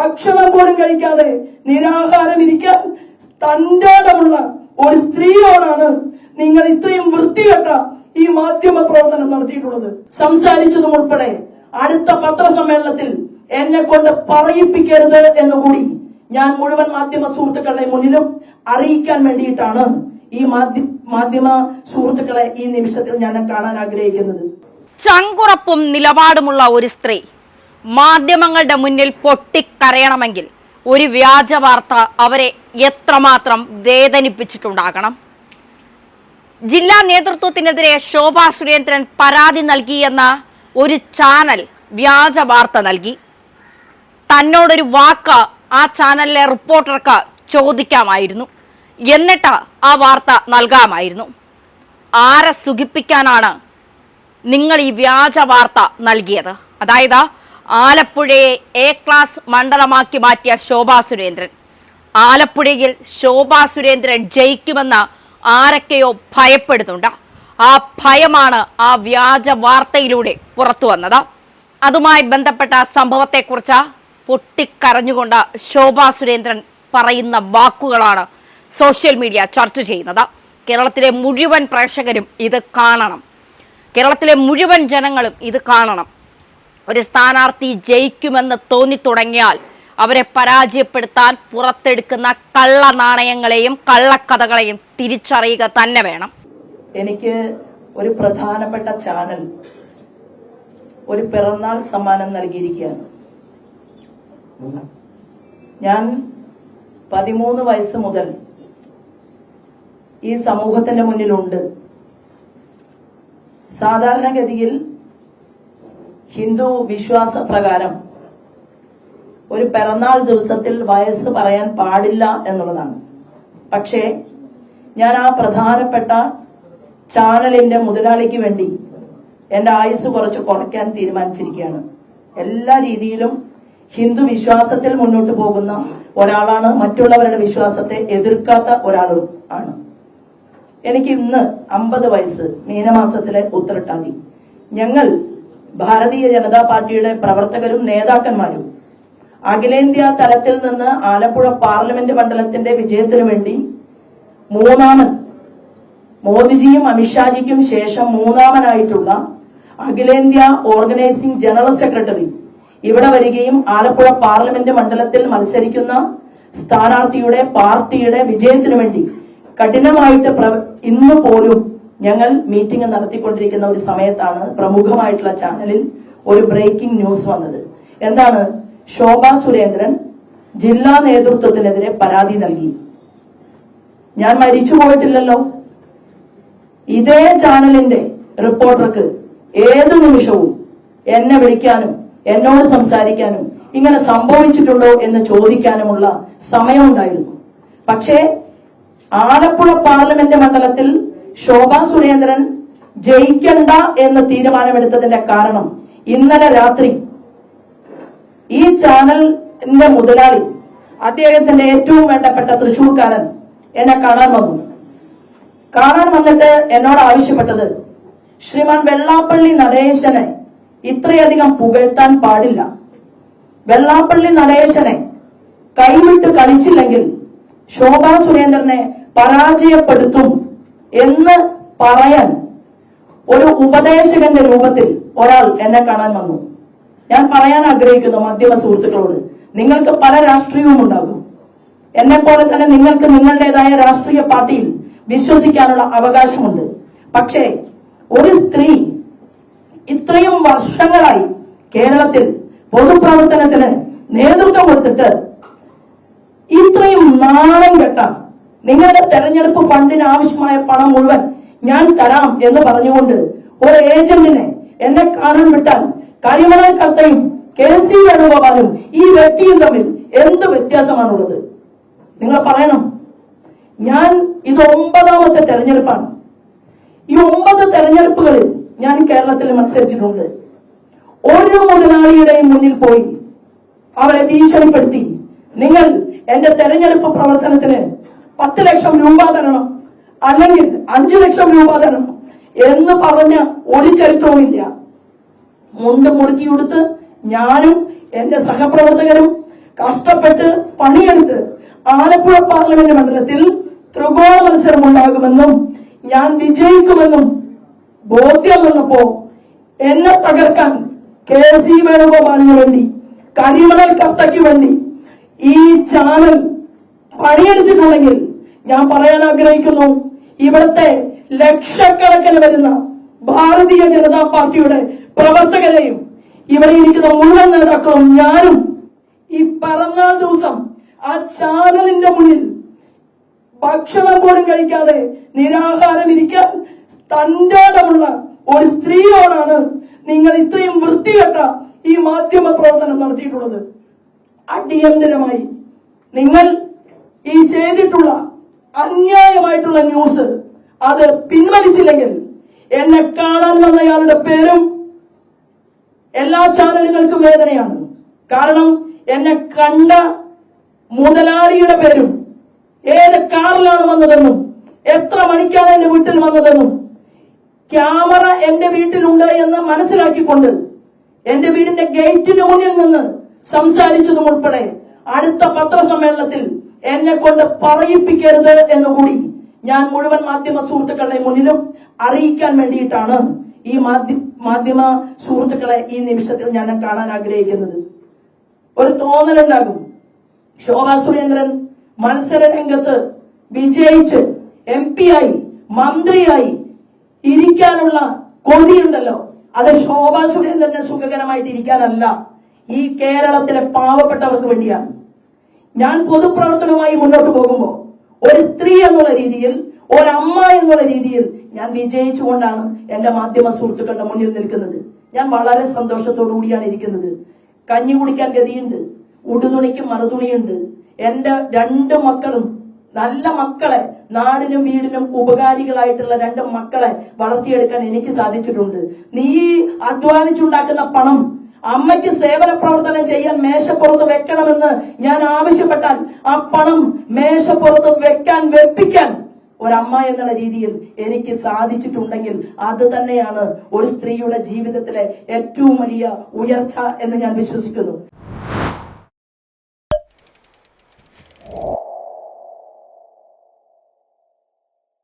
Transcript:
ഭക്ഷണം പോലും കഴിക്കാതെ നിരാഹാരം ഇരിക്കാൻ തന്റാടമുള്ള ഒരു സ്ത്രീയോടാണ് നിങ്ങൾ ഇത്രയും വൃത്തികെട്ട ഈ മാധ്യമ പ്രവർത്തനം നടത്തിയിട്ടുള്ളത്. സംസാരിച്ചതും ഉൾപ്പെടെ അടുത്ത പത്രസമ്മേളനത്തിൽ എന്നെ കൊണ്ട് പറയിപ്പിക്കരുത് എന്ന് കൂടി ഞാൻ മുഴുവൻ മാധ്യമ സുഹൃത്തുക്കളുടെ മുന്നിലും അറിയിക്കാൻ വേണ്ടിയിട്ടാണ് ഈ മാധ്യ മാധ്യമ സുഹൃത്തുക്കളെ ഈ നിമിഷത്തിൽ ഞാൻ കാണാൻ ആഗ്രഹിക്കുന്നത്. ചങ്കുറപ്പും നിലപാടുമുള്ള ഒരു സ്ത്രീ. മാധ്യമങ്ങളുടെ മുന്നിൽ പൊട്ടിക്കരയണമെങ്കിൽ ഒരു വ്യാജ വാർത്ത അവരെ എത്രമാത്രം വേദനിപ്പിച്ചിട്ടുണ്ടാകണം? ജില്ലാ നേതൃത്വത്തിനെതിരെ ശോഭാ സുരേന്ദ്രൻ പരാതി നൽകിയെന്ന ഒരു ചാനൽ വ്യാജ വാർത്ത നൽകി. തന്നോടൊരു വാക്ക് ആ ചാനലിലെ റിപ്പോർട്ടർക്ക് ചോദിക്കാമായിരുന്നു. എന്നിട്ട് ആ വാർത്ത നൽകാമായിരുന്നു. ആരെ സുഖിപ്പിക്കാനാണ് നിങ്ങൾ ഈ വ്യാജ വാർത്ത നൽകിയത്? അതായത് ആലപ്പുഴയെ എ ക്ലാസ് മണ്ഡലമാക്കി മാറ്റിയ ശോഭാ സുരേന്ദ്രൻ. ആലപ്പുഴയിൽ ശോഭാ സുരേന്ദ്രൻ ജയിക്കുമെന്ന് ആരൊക്കെയോ ഭയപ്പെടുന്നുണ്ട്. ആ ഭയമാണ് ആ വ്യാജ വാർത്തയിലൂടെ പുറത്തു വന്നത്. അതുമായി ബന്ധപ്പെട്ട സംഭവത്തെക്കുറിച്ച് പൊട്ടിക്കരഞ്ഞുകൊണ്ട് ശോഭാ സുരേന്ദ്രൻ പറയുന്ന വാക്കുകളാണ് സോഷ്യൽ മീഡിയ ചർച്ച ചെയ്യുന്നത്. കേരളത്തിലെ മുഴുവൻ പ്രേക്ഷകരും ഇത് കാണണം. കേരളത്തിലെ മുഴുവൻ ജനങ്ങളും ഇത് കാണണം. ഒരു സ്ഥാനാർത്ഥി ജയിക്കുമെന്ന് തോന്നി തുടങ്ങിയാൽ അവരെ പരാജയപ്പെടുത്താൻ പുറത്തെടുക്കുന്ന കള്ള നാണയങ്ങളെയും കള്ളക്കഥകളെയും തിരിച്ചറിയുക തന്നെ വേണം. എനിക്ക് ഒരു പ്രധാനപ്പെട്ട ചാനൽ ഒരു പിറന്നാൾ സമ്മാനം നൽകിയിരിക്കുകയാണ്. ഞാൻ പതിമൂന്ന് വയസ്സ് മുതൽ ഈ സമൂഹത്തിന്റെ മുന്നിലുണ്ട്. സാധാരണഗതിയിൽ ഹിന്ദു വിശ്വാസ പ്രകാരം ഒരു പിറന്നാൾ ദിവസത്തിൽ വയസ്സ് പറയാൻ പാടില്ല എന്നുള്ളതാണ്. പക്ഷേ ഞാൻ ആ പ്രധാനപ്പെട്ട ചാനലിന്റെ മുതലാളിക്ക് വേണ്ടി എന്റെ ആയുസ് കുറച്ച് കുറയ്ക്കാൻ തീരുമാനിച്ചിരിക്കുകയാണ്. എല്ലാ രീതിയിലും ഹിന്ദു വിശ്വാസത്തിൽ മുന്നോട്ട് പോകുന്ന ഒരാളാണ് മറ്റുള്ളവരുടെ വിശ്വാസത്തെ എതിർക്കാത്ത ഒരാളും ആണ്. എനിക്ക് ഇന്ന് അമ്പത് വയസ്സ് മീനമാസത്തിലെ ഉത്തരട്ടാതി. ഞങ്ങൾ ഭാരതീയ ജനതാ പാർട്ടിയുടെ പ്രവർത്തകരും നേതാക്കന്മാരും അഖിലേന്ത്യാ തലത്തിൽ നിന്ന് ആലപ്പുഴ പാർലമെന്റ് മണ്ഡലത്തിന്റെ വിജയത്തിനു വേണ്ടി മൂന്നാമൻ മോദിജിയും അമിത്ഷാജിക്കും ശേഷം മൂന്നാമനായിട്ടുള്ള അഖിലേന്ത്യാ ഓർഗനൈസിംഗ് ജനറൽ സെക്രട്ടറി ഇവിടെ വരികയും ആലപ്പുഴ പാർലമെന്റ് മണ്ഡലത്തിൽ മത്സരിക്കുന്ന സ്ഥാനാർത്ഥിയുടെ പാർട്ടിയുടെ വിജയത്തിനു വേണ്ടി കഠിനമായിട്ട് ഇന്ന് പോലും ഞങ്ങൾ മീറ്റിംഗ് നടത്തിക്കൊണ്ടിരിക്കുന്ന ഒരു സമയത്താണ് പ്രമുഖമായിട്ടുള്ള ചാനലിൽ ഒരു ബ്രേക്കിംഗ് ന്യൂസ് വന്നത്. എന്താണ്? ശോഭാ സുരേന്ദ്രൻ ജില്ലാ നേതൃത്വത്തിനെതിരെ പരാതി നൽകി. ഞാൻ മരിച്ചു പോയിട്ടില്ലല്ലോ. ഇതേ ചാനലിന്റെ റിപ്പോർട്ടർക്ക് ഏത് നിമിഷവും എന്നെ വിളിക്കാനും എന്നോട് സംസാരിക്കാനും ഇങ്ങനെ സംഭവിച്ചിട്ടുണ്ടോ എന്ന് ചോദിക്കാനുമുള്ള സമയമുണ്ടായിരുന്നു പക്ഷേ ആലപ്പുഴ പാർലമെന്റ് മണ്ഡലത്തിൽ ശോഭാ സുരേന്ദ്രൻ ജയിക്കണ്ട എന്ന് തീരുമാനമെടുത്തതിന്റെ കാരണം ഇന്നലെ രാത്രി ഈ ചാനലിന്റെ മുതലാളി അദ്ദേഹത്തിന്റെ ഏറ്റവും വേണ്ടപ്പെട്ട തൃശൂർക്കാരൻ എന്നെ കാണാൻ വന്നു. കാണാൻ വന്നിട്ട് എന്നോട് ആവശ്യപ്പെട്ടത് ശ്രീമാൻ വെള്ളാപ്പള്ളി നടേശനെ ഇത്രയധികം പുകഴ്ത്താൻ പാടില്ല. വെള്ളാപ്പള്ളി നടേശനെ കൈവിട്ട് കളിച്ചില്ലെങ്കിൽ ശോഭാ സുരേന്ദ്രനെ പരാജയപ്പെടുത്തും. എന്ന് പറയാൻ ഒരു ഉപദേശകന്റെ രൂപത്തിൽ ഒരാൾ എന്നെ കാണാൻ വന്നു. ഞാൻ പറയാൻ ആഗ്രഹിക്കുന്നു മാധ്യമ സുഹൃത്തുക്കളോട് നിങ്ങൾക്ക് പല രാഷ്ട്രീയവും ഉണ്ടാകും. എന്നെ പോലെ തന്നെ നിങ്ങൾക്ക് നിങ്ങളുടേതായ രാഷ്ട്രീയ പാർട്ടിയിൽ വിശ്വസിക്കാനുള്ള അവകാശമുണ്ട്. പക്ഷേ ഒരു സ്ത്രീ ഇത്രയും വർഷങ്ങളായി കേരളത്തിൽ പൊതുപ്രവർത്തനത്തിന് നേതൃത്വം കൊടുത്തിട്ട് ഇത്രയും നാണം കെട്ട നിങ്ങളുടെ തെരഞ്ഞെടുപ്പ് ഫണ്ടിന് ആവശ്യമായ പണം മുഴുവൻ ഞാൻ തരാം എന്ന് പറഞ്ഞുകൊണ്ട് ഒരു ഏജന്റിനെ എന്നെ കാണാൻ വിട്ടാൽ കരിമണ കത്തയും കെ സി വേണുഗോപാലും ഈ വ്യക്തിയും തമ്മിൽ എന്ത് വ്യത്യാസമാണുള്ളത്? നിങ്ങൾ പറയണം. ഞാൻ ഇത് ഒമ്പതാമത്തെ തെരഞ്ഞെടുപ്പാണ്. ഈ ഒമ്പത് തെരഞ്ഞെടുപ്പുകളിൽ ഞാൻ കേരളത്തിൽ മത്സരിച്ചിട്ടുണ്ട്. ഓരോ മുതലാളിയുടെയും മുന്നിൽ പോയി അവരെ ഭീഷണിപ്പെടുത്തി. നിങ്ങൾ എന്റെ തെരഞ്ഞെടുപ്പ് പ്രവർത്തനത്തിന് പത്ത് ലക്ഷം രൂപ തരണം. അല്ലെങ്കിൽ അഞ്ചു ലക്ഷം രൂപ തരണം എന്ന് പറഞ്ഞ ഒരു ചരിത്രവുമില്ല. മുണ്ട് മുറുക്കിയെടുത്ത് ഞാനും എന്റെ സഹപ്രവർത്തകരും കഷ്ടപ്പെട്ട് പണിയെടുത്ത് ആലപ്പുഴ പാർലമെന്റ് മണ്ഡലത്തിൽ ത്രികോണ മത്സരം ഉണ്ടാകുമെന്നും ഞാൻ വിജയിക്കുമെന്നും ബോധ്യം വന്നപ്പോ എന്നെ തകർക്കാൻ കെ സി വേണുഗോപാലിന് വേണ്ടി കരിമണൽ കർത്തയ്ക്ക് വേണ്ടി ഈ ചാനൽ പണിയെടുത്തിട്ടുണ്ടെങ്കിൽ ഞാൻ പറയാൻ ആഗ്രഹിക്കുന്നു. ഇവിടുത്തെ ലക്ഷക്കണക്കിന് വരുന്ന ഭാരതീയ ജനതാ പാർട്ടിയുടെ പ്രവർത്തകരെയും ഇവിടെ ഇരിക്കുന്ന മുഴുവൻ നേതാക്കളും ഞാനും ഈ പിറന്നാൾ ദിവസം ആ ചാനലിന്റെ മുന്നിൽ ഭക്ഷണം പോലും കഴിക്കാതെ നിരാഹാരം ഇരിക്കാൻ തന്റേടമുള്ള ഒരു സ്ത്രീയോടാണ് നിങ്ങൾ ഇത്രയും വൃത്തികെട്ട ഈ മാധ്യമ പ്രവർത്തനം നടത്തിയിട്ടുള്ളത്. അടിയന്തരമായി നിങ്ങൾ ഈ ചെയ്തിട്ടുള്ള അന്യായമായിട്ടുള്ള ന്യൂസ് അത് പിൻവലിച്ചില്ലെങ്കിൽ എന്നെ കാണാൻ വന്നയാളുടെ പേരും എല്ലാ ചാനലുകൾക്കും വേദനയാണ്. കാരണം എന്നെ കണ്ട മുതലാളിയുടെ പേരും ഏത് കാറിലാണ് വന്നതെന്നും എത്ര മണിക്കാണ് എന്റെ വീട്ടിൽ വന്നതെന്നും ക്യാമറ എന്റെ വീട്ടിലുണ്ട് എന്ന് മനസ്സിലാക്കിക്കൊണ്ട് എന്റെ വീടിന്റെ ഗേറ്റിന് മുന്നിൽ നിന്ന് സംസാരിച്ചതും ഉൾപ്പെടെ അടുത്ത പത്രസമ്മേളനത്തിൽ എന്നെ കൊണ്ട് പറയിപ്പിക്കരുത് എന്ന് കൂടി ഞാൻ മുഴുവൻ മാധ്യമ സുഹൃത്തുക്കളുടെ മുന്നിലും അറിയിക്കാൻ വേണ്ടിയിട്ടാണ് ഈ മാധ്യ മാധ്യമ സുഹൃത്തുക്കളെ ഈ നിമിഷത്തിൽ ഞാൻ കാണാൻ ആഗ്രഹിക്കുന്നത്. ഒരു തോന്നലുണ്ടാകും. ശോഭാ സുരേന്ദ്രൻ മത്സര രംഗത്ത് വിജയിച്ച് എം പി ആയി മന്ത്രിയായി ഇരിക്കാനുള്ള കൊതിയുണ്ടല്ലോ. അത് ശോഭാ സുരേന്ദ്രന് സുഖകരമായിട്ട് ഇരിക്കാനല്ല ഈ കേരളത്തിലെ പാവപ്പെട്ടവർക്ക് വേണ്ടിയാണ്. ഞാൻ പൊതുപ്രവർത്തനവുമായി മുന്നോട്ട് പോകുമ്പോൾ ഒരു സ്ത്രീ എന്നുള്ള രീതിയിൽ ഒരമ്മ എന്നുള്ള രീതിയിൽ ഞാൻ വിജയിച്ചുകൊണ്ടാണ് എന്റെ മാധ്യമ സുഹൃത്തുക്കളുടെ മുന്നിൽ നിൽക്കുന്നത്. ഞാൻ വളരെ സന്തോഷത്തോടു കൂടിയാണ് ഇരിക്കുന്നത്. കഞ്ഞി കുടിക്കാൻ ഗതിയുണ്ട്. ഉടുതുണിക്ക് മറുതുണിയുണ്ട്. എന്റെ രണ്ട് മക്കളും നല്ല മക്കളെ നാടിനും വീടിനും ഉപകാരികളായിട്ടുള്ള രണ്ട് മക്കളെ വളർത്തിയെടുക്കാൻ എനിക്ക് സാധിച്ചിട്ടുണ്ട്. നീ അധ്വാനിച്ചുണ്ടാക്കുന്ന പണം അമ്മയ്ക്ക് സേവന പ്രവർത്തനം ചെയ്യാൻ മേശപ്പുറത്ത് വെക്കണമെന്ന് ഞാൻ ആവശ്യപ്പെട്ടാൽ ആ പണം മേശപ്പുറത്ത് വെക്കാൻ വെപ്പിക്കാൻ ഒരമ്മ എന്നുള്ള രീതിയിൽ എനിക്ക് സാധിച്ചിട്ടുണ്ടെങ്കിൽ അത് തന്നെയാണ് ഒരു സ്ത്രീയുടെ ജീവിതത്തിലെ ഏറ്റവും വലിയ ഉയർച്ച എന്ന് ഞാൻ വിശ്വസിക്കുന്നു.